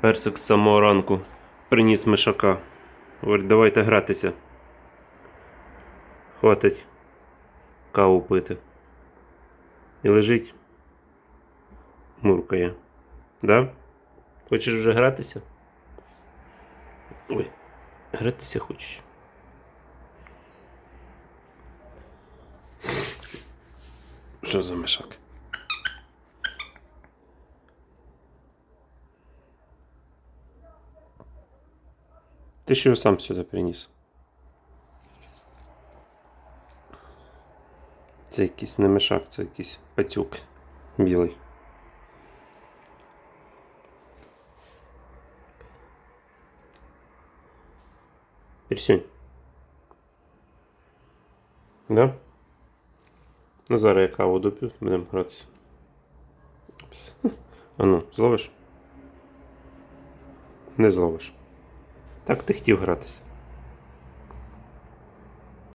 Персик з самого ранку приніс мишака. Говорить, давайте гратися. Хватить каву пити. І лежить. Муркає. Да? Хочеш вже гратися? Ой, гратися хочеш. Що за мишак? Ж його сам сюди приніс. Це якийсь не мишак, це якийсь пацюк білий. Пірсюнь. Да? Ну, зараз я каву доп'ю, будемо гратися. А ну, зловиш? Не зловиш. Так ти хотів гратися.